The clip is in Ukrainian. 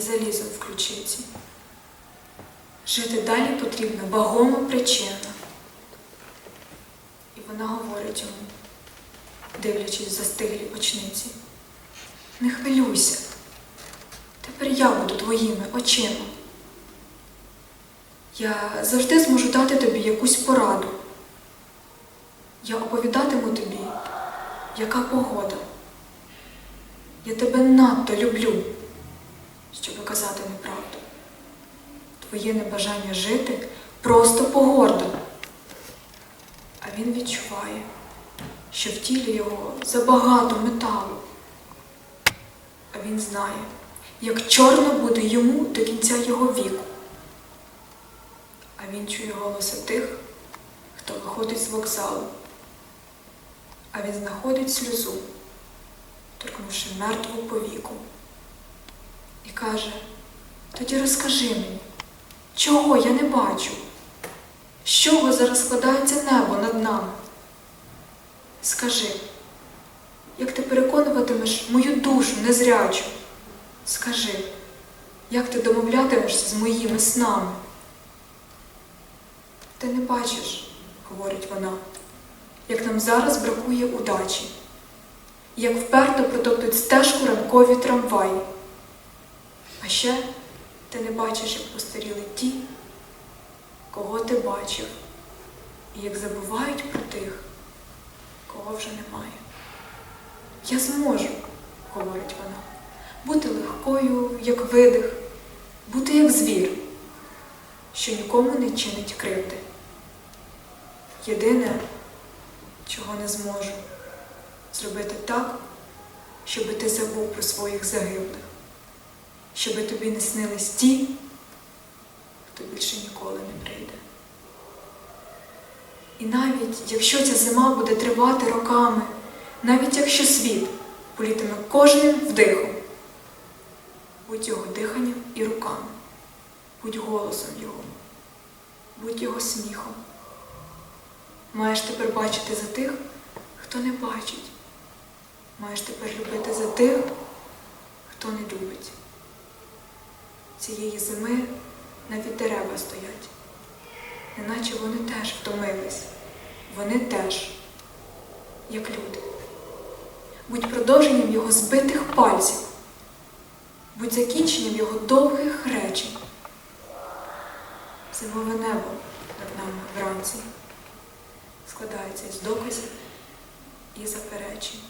залізом в ключиці. Жити далі потрібна вагома причина. І вона говорить йому, дивлячись застиглі очниці. Не хвилюйся. Тепер я буду твоїми очима. Я завжди зможу дати тобі якусь пораду. Я оповідатиму тобі, яка погода. Я тебе надто люблю, щоб казати неправду. Твоє небажання жити просто погорда. А він відчуває, що в тілі його забагато металу. А він знає, як чорно буде йому до кінця його віку. А він чує голоси тих, хто виходить з вокзалу. А він знаходить сльозу, торкнувши мертву повіку. І каже, тоді розкажи мені, чого я не бачу? З чого зараз складається небо над нами? Скажи, як ти переконуватимеш мою душу незрячу? Скажи, як ти домовлятимешся з моїми снами? Ти не бачиш, говорить вона, як нам зараз бракує удачі, як вперто протоптують стежку ранкові трамваї. А ще ти не бачиш, як постаріли ті, кого ти бачив, і як забувають про тих, кого вже немає. Я зможу, говорить вона, бути легкою, як видих, бути як звір, що нікому не чинить кривди. Єдине, чого не зможу, зробити так, щоби ти забув про своїх загиблих, щоби тобі не снились ті, хто більше ніколи не прийде. І навіть якщо ця зима буде тривати роками, навіть якщо світ політиме кожним вдихом, будь його диханням і руками, будь голосом його, будь його сміхом. Маєш тепер бачити за тих, хто не бачить. Маєш тепер любити за тих, хто не любить. Цієї зими навіть дерева стоять, неначе вони теж втомились. Вони теж, як люди. Будь продовженням його збитих пальців, будь закінченням його довгих речень. Зимове небо над нами вранці складається із доказів і заперечень.